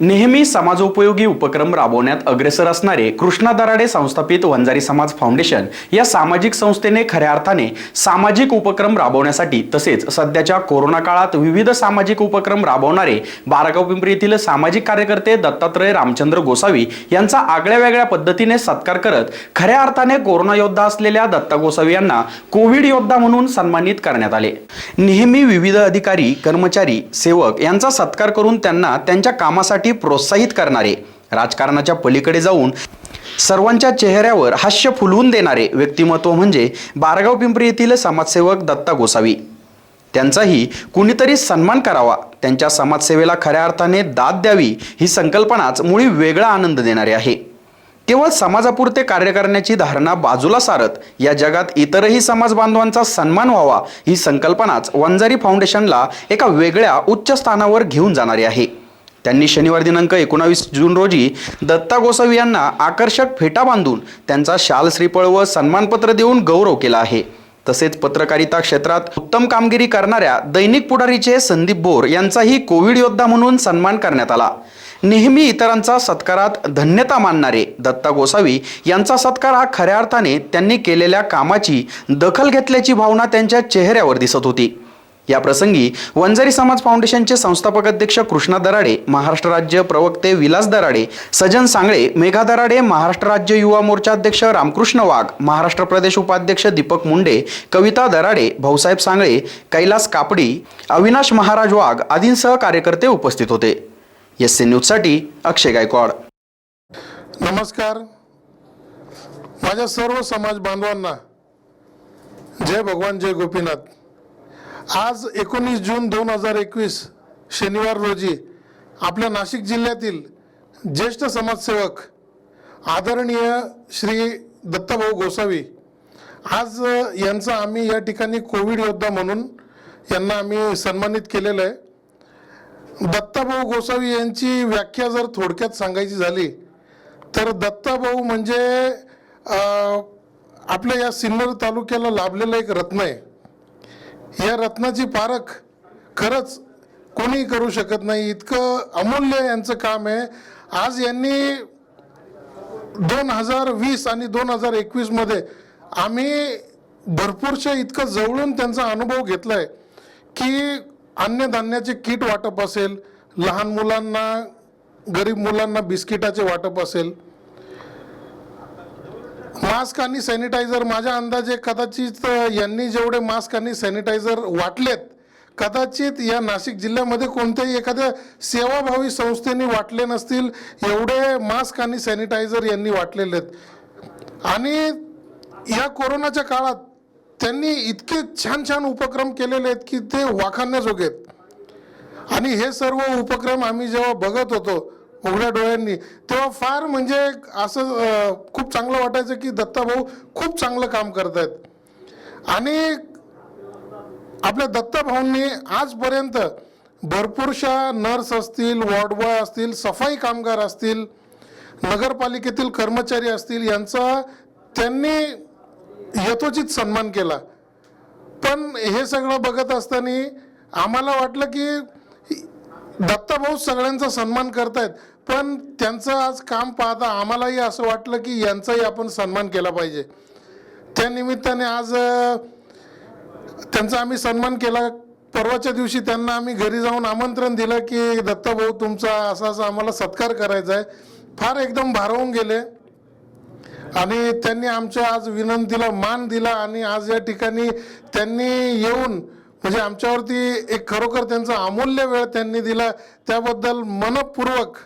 नेहमी समाजोपयोगी उपक्रम राबवण्यात अग्रेसर असणारे कृष्णा दराडे संस्थापित वंजारी समाज फाउंडेशन या सामाजिक संस्थेने खऱ्या अर्थाने सामाजिक उपक्रम राबवण्यासाठी तसेच सध्याच्या कोरोना काळात विविध सामाजिक उपक्रम राबवणारे बारागाव पिंपरी येथील सामाजिक कार्यकर्ते दत्तात्रय रामचंद्र गोसावी यांचा आगळ्या वेगळ्या पद्धतीने सत्कार करत खऱ्या अर्थाने कोरोना योद्धा असलेल्या दत्ता गोसावी यांना कोविड योद्धा म्हणून सन्मानित करण्यात आले. नेहमी विविध अधिकारी कर्मचारी सेवक यांचा सत्कार करून त्यांना त्यांच्या कामासाठी प्रोत्साहित करणारे राजकारणाच्या पलीकडे जाऊन सर्वांच्या चेहऱ्यावर हास्य फुलवून देणारे व्यक्तिमत्व म्हणजे बारगाव पिंपरी येथील समाजसेवक दत्ता गोसावी. त्यांचाही कुणीतरी सन्मान करावा त्यांच्या समाजसेवेला खऱ्या अर्थाने दाद द्यावी ही संकल्पनाच मुळी वेगळा आनंद देणारी आहे. केवळ समाजापुरते कार्य करण्याची धारणा बाजूला सारत या जगात इतरही समाज बांधवांचा सन्मान व्हावा ही संकल्पनाच वंजारी फाउंडेशनला एका वेगळ्या उच्च स्थानावर घेऊन जाणारी आहे. त्यांनी शनिवार दिनांक एकोणावीस जून रोजी दत्ता गोसावी यांना आकर्षक फेटा बांधून त्यांचा शाल श्रीफळ व सन्मानपत्र देऊन गौरव केला आहे. तसेच पत्रकारिता क्षेत्रात उत्तम कामगिरी करणाऱ्या दैनिक पुढारीचे संदीप बोर यांचाही कोविड योद्धा म्हणून सन्मान करण्यात आला. नेहमी इतरांचा सत्कारात धन्यता मानणारे दत्ता गोसावी यांचा सत्कार हा खऱ्या अर्थाने त्यांनी केलेल्या कामाची दखल घेतल्याची भावना त्यांच्या चेहऱ्यावर दिसत होती. या प्रसंगी वंजारी समाज फाउंडेशनचे संस्थापक अध्यक्ष कृष्णा दराडे महाराष्ट्र राज्य प्रवक्ते विलास दराडे सजन सांगळे मेघा दराडे महाराष्ट्र राज्य युवा मोर्चा अध्यक्ष रामकृष्ण वाघ महाराष्ट्र प्रदेश उपाध्यक्ष दीपक मुंडे कविता दराडे भाऊसाहेब सांगळे कैलास कापडी अविनाश महाराज वाघ आदींसह कार्यकर्ते उपस्थित होते. एस सी न्यूजसाठी अक्षय गायकवाड. नमस्कार. माझ्या सर्व समाज बांधवांना जय भगवान जय गोपीनाथ. आज एकोणीस जून दोन हजार एकवीस शनिवार रोजी आपल्या नाशिक जिल्ह्यातील ज्येष्ठ समाजसेवक आदरणीय श्री दत्ताभाऊ गोसावी आज यांचा आम्ही या ठिकाणी कोविड योद्धा म्हणून यांना आम्ही सन्मानित केलेलं आहे. दत्ताभाऊ गोसावी यांची व्याख्या जर थोडक्यात सांगायची झाली तर दत्ताभाऊ म्हणजे आपल्या या सिन्नर तालुक्याला लाभलेलं एक रत्न आहे. या रत्नाची पारख खरंच कोणी करू शकत नाही. इतकं अमूल्य यांचं काम आहे. आज यांनी दोन हजार वीस आणि दोन हजार एकवीसमध्ये आम्ही भरपूरशा इतकं जवळून त्यांचा अनुभव घेतलाय की अन्नधान्याचे किट वाटप असेल लहान मुलांना गरीब मुलांना बिस्किटाचे वाटप असेल मास्क आणि सॅनिटायझर माझ्या अंदाजे कदाचित यांनी जेवढे मास्क आणि सॅनिटायझर वाटलेत कदाचित या नाशिक जिल्ह्यामध्ये कोणत्याही एखाद्या सेवाभावी संस्थेने वाटले नसतील एवढे मास्क आणि सॅनिटायझर यांनी वाटलेले आहेत. आणि या कोरोनाच्या काळात त्यांनी इतके छान छान उपक्रम केलेले आहेत की ते वाखाणण्याजोगे आहेत. आणि हे सर्व उपक्रम आम्ही जेव्हा बघत होतो उघड्या डोळ्यांनी. तेव्हा फार म्हणजे असं खूप चांगलं वाटायचं की दत्ताभाऊ खूप चांगलं काम करत आहेत आणि आपल्या दत्ताभाऊंनी आजपर्यंत भरपूरशा नर्स असतील वॉर्डबॉय असतील सफाई कामगार असतील नगरपालिकेतील कर्मचारी असतील यांचा त्यांनी यथोचित सन्मान केला. पण हे सगळं बघत असताना आम्हाला वाटलं की दत्ताभाऊ सगळ्यांचा सन्मान करतायत. पण त्यांचं आज काम पाहता आम्हालाही असं वाटलं की यांचाही आपण सन्मान केला पाहिजे. त्या निमित्ताने आज त्यांचा आम्ही सन्मान केला. परवाच्या दिवशी त्यांना आम्ही घरी जाऊन आमंत्रण दिलं की दत्ताभाऊ तुमचा असा असा आम्हाला सत्कार करायचा आहे. फार एकदम भारवून गेले. आणि त्यांनी आमच्या आज विनंतीला मान दिला आणि आज या ठिकाणी त्यांनी येऊन म्हणजे आमच्यावरती एक खरोखर त्यांचा अमूल्य वेळ त्यांनी दिला. त्याबद्दल मनपूर्वक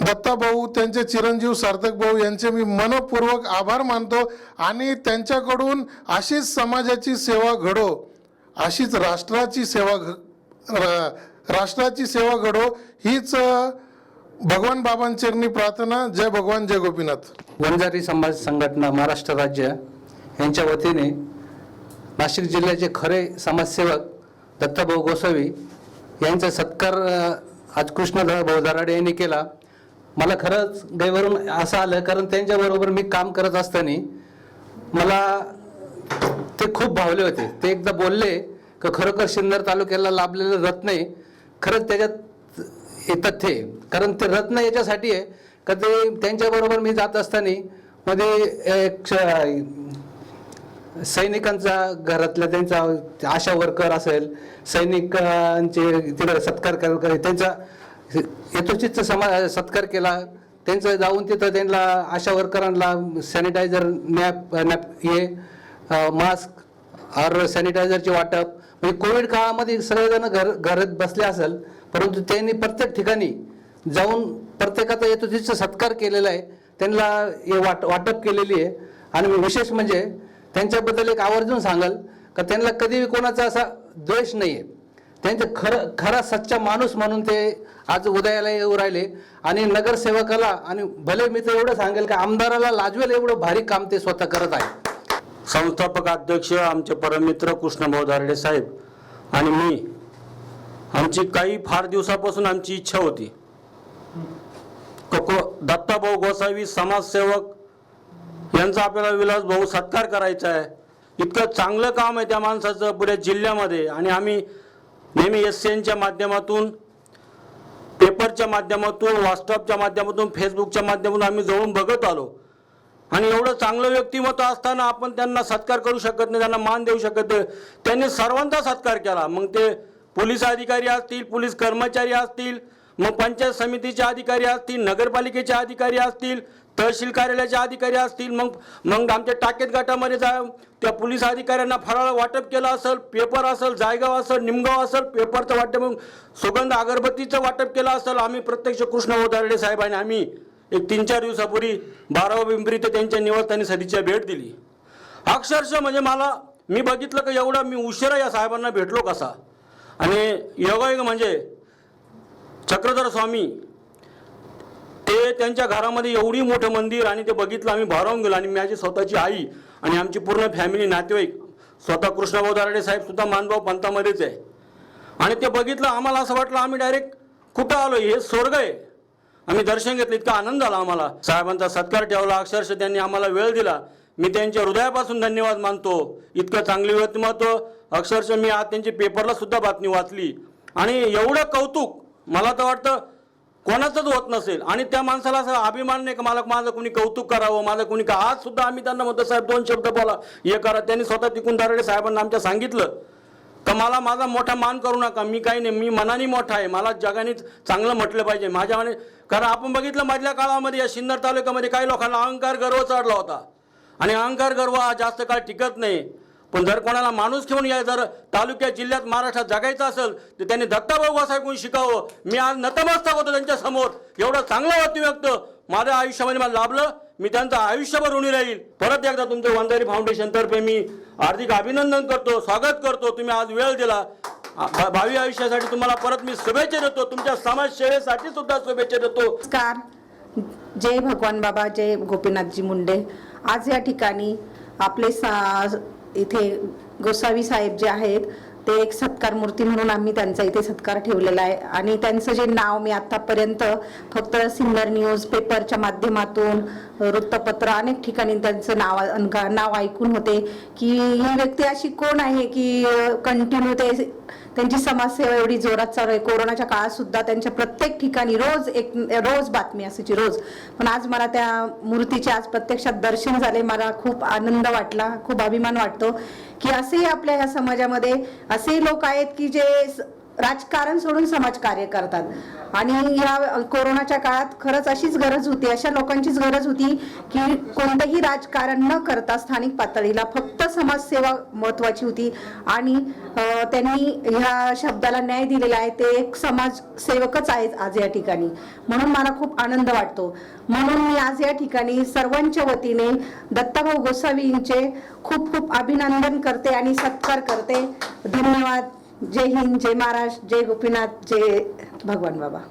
दत्ताभाऊ त्यांचे चिरंजीव सार्थक भाऊ यांचे मी मनपूर्वक आभार मानतो आणि त्यांच्याकडून अशीच समाजाची सेवा घडो अशीच राष्ट्राची सेवा घ- रा- राष्ट्राची सेवा घडो हीच भगवान बाबांचरणी प्रार्थना. जय भगवान जय गोपीनाथ. वंजारी समाज संघटना महाराष्ट्र राज्य यांच्या वतीने नाशिक जिल्ह्याचे खरे समाजसेवक दत्ताभाऊ गोसावी यांचा सत्कार आज आज कृष्णभाऊ दराडे यांनी केला. मला खरंच गैवरून असं आलं कारण त्यांच्याबरोबर मी काम करत असताना मला ते खूप भावले होते. ते एकदा बोलले का खरोखर सिन्नर तालुक्याला लाभलेलं रत्न आहे. खरंच त्याच्यात हे तथ्य आहे कारण ते रत्न याच्यासाठी आहे का ते त्यांच्याबरोबर मी जात असताना मध्ये एक सैनिकांचा घरातल्या त्यांचा आशा वर्कर असेल सैनिकांचे तिकडे सत्कार कर त्यांचा यथोचित समा सत्कार केला. त्यांचं जाऊन तिथं त्यांना आशा वर्करांना सॅनिटायझर नॅप नॅप हे मास्क और सॅनिटायझरचे वाटप. म्हणजे कोविड काळामध्ये सगळेजण घर घरात बसले असेल परंतु त्यांनी प्रत्येक ठिकाणी जाऊन प्रत्येकाचा येतो सत्कार केलेला आहे. त्यांना हे वाट वाटप केलेली आहे. आणि विशेष म्हणजे त्यांच्याबद्दल एक आवर्जून सांगाल का त्यांना कधी कोणाचा असा द्वेष नाही आहे त्यांचं खरं खरा सच्चा माणूस म्हणून ते आज उदयाला येऊ राहिले. आणि नगरसेवकाला आणि भले मी तर एवढं सांगेल का आमदाराला लाजवेल एवढं भारी काम ते स्वतः करत आहे. संस्थापक अध्यक्ष आमचे परममित्र कृष्णभाऊ धारडे साहेब आणि मी. आमची काही फार दिवसापासून आमची इच्छा होती. को दत्ताभाऊ गोसावी समाजसेवक यांचा आपल्याला विलास भाऊ सत्कार करायचा आहे. इतकं चांगलं काम आहे त्या माणसाचं पुऱ्या जिल्ह्यामध्ये. आणि आम्ही नेहमी एस सी एनच्या माध्यमातून पेपरच्या माध्यमातून व्हॉट्सअपच्या माध्यमातून फेसबुकच्या माध्यमातून आम्ही जवळून बघत आलो. आणि एवढं चांगलं व्यक्तिमत्व असताना आपण त्यांना सत्कार करू शकत नाही त्यांना मान देऊ शकत नाही. त्यांनी सर्वांचा सत्कार केला. मग ते पोलीस अधिकारी असतील पोलीस कर्मचारी असतील मग पंचायत समितीचे अधिकारी असतील नगरपालिकेचे अधिकारी असतील तहसील कार्यालयाचे अधिकारी असतील मग मग आमच्या टाकेत गटामध्ये जा त्या पोलीस अधिकाऱ्यांना फराळ वाटप केलं असेल पेपर असेल जायगाव असेल निमगाव असेल पेपरचं वाटप मग सुगंध अगरबत्तीचं वाटप केलं असेल आम्ही प्रत्यक्ष कृष्ण ओदारडे साहेबांनी आम्ही एक तीन चार दिवसापूर्वी बारावा पिंपरी ते त्यांच्या निवासस्थानी सदिच्छा भेट दिली. अक्षरशः म्हणजे मला मी बघितलं का एवढा मी उशिरा या साहेबांना भेटलो कसा. आणि योगायोग म्हणजे चक्रधर स्वामी ते त्यांच्या घरामध्ये एवढी मोठं मंदिर आणि ते बघितलं आम्ही भारावून गेलो. आणि माझी स्वतःची आई आणि आमची पूर्ण फॅमिली नातेवाईक स्वतः कृष्णभाऊ दारडे साहेब सुद्धा मानभाऊ पंथामध्येच आहे. आणि ते बघितलं आम्हाला असं वाटलं आम्ही डायरेक्ट कुठं आलो हे स्वर्ग आहे. आम्ही दर्शन घेतलं इतका आनंद झाला आम्हाला. साहेबांचा सत्कार ठेवला अक्षरशः त्यांनी आम्हाला वेळ दिला. मी त्यांच्या हृदयापासून धन्यवाद मानतो. इतकं चांगली व्यक्तिमत्व अक्षरशः मी आज त्यांची पेपरला सुद्धा बातमी वाचली. आणि एवढं कौतुक मला तर वाटतं कोणाचंच होत नसेल. आणि त्या माणसाला असं अभिमान नाही का मला माझं कोणी कौतुक करावं माझं कोणी का आज सुद्धा आम्ही त्यांना म्हणतो साहेब दोन शब्द बोला हे करा. त्यांनी स्वतः तिकून दारडे साहेबांना आमच्या सांगितलं. तर मला माझा मोठा मान करू नका. मी काही नाही मी मनाने मोठा आहे. मला जगाने चांगलं म्हटलं पाहिजे. माझ्या मने कारण आपण बघितलं मधल्या काळामध्ये या सिन्नर तालुक्यामध्ये काही लोकांना अहंकार गर्व चढला होता. आणि अहंकार गर्व हा जास्त काळ टिकत नाही. पण जर कोणाला माणूस घेऊन या जर तालुक्यात जिल्ह्यात महाराष्ट्रात जगायचं असेल तर त्यांनी दत्ताभाऊ गोसाईकडून शिकावं. मी आज नतमस्तक होतो त्यांच्यासमोर. एवढं चांगलं होती व्यक्त माझ्या आयुष्यामध्ये मला लाभलं. मी त्यांचं आयुष्यभर ऋणी राहील. परत एकदा तुमचं वंजारी फाउंडेशनतर्फे मी हार्दिक अभिनंदन करतो स्वागत करतो. तुम्ही आज वेळ दिला. भावी आयुष्यासाठी तुम्हाला परत मी शुभेच्छा देतो. तुमच्या समाजसेवेसाठी सुद्धा शुभेच्छा देतो. नमस्कार. जय भगवान बाबा जय गोपीनाथजी मुंडे. आज या ठिकाणी आपले सा इथे गोसावी साहेब जे आहेत ते एक सत्कार मूर्ती म्हणून आम्ही त्यांचा इथे सत्कार ठेवलेला आहे. आणि त्यांचं जे नाव मी आतापर्यंत फक्त सिन्नर न्यूज पेपरच्या माध्यमातून वृत्तपत्र अनेक ठिकाणी त्यांचं नाव नाव ऐकून होते की ही व्यक्ती अशी कोण आहे की कंटिन्यू ते त्यांची समाजसेवा एवढी जोरात चालू आहे. कोरोनाच्या काळात सुद्धा त्यांच्या प्रत्येक ठिकाणी रोज एक रोज बातमी असायची रोज. पण आज मला त्या मूर्तीचे आज प्रत्यक्षात दर्शन झाले मला खूप आनंद वाटला खूप अभिमान वाटतो की असेही आपल्या ह्या समाजामध्ये असेही लोक आहेत की जे राजकारण सोडून समाजकार्य करतात. आणि या कोरोनाच्या काळात खरंच अशीच गरज होती अशा लोकांचीच गरज होती की कोणतंही राजकारण न करता स्थानिक पातळीला फक्त समाजसेवा महत्वाची होती. आणि त्यांनी ह्या शब्दाला न्याय दिलेला आहे ते एक समाजसेवकच आहेत आज या ठिकाणी. म्हणून मला खूप आनंद वाटतो. म्हणून मी आज या ठिकाणी सर्वांच्या वतीने दत्ताभाऊ गोसावींचे खूप खूप अभिनंदन करते आणि सत्कार करते. धन्यवाद. जय हिंद जय महाराष्ट्र जय गोपीनाथ जय भगवान बाबा.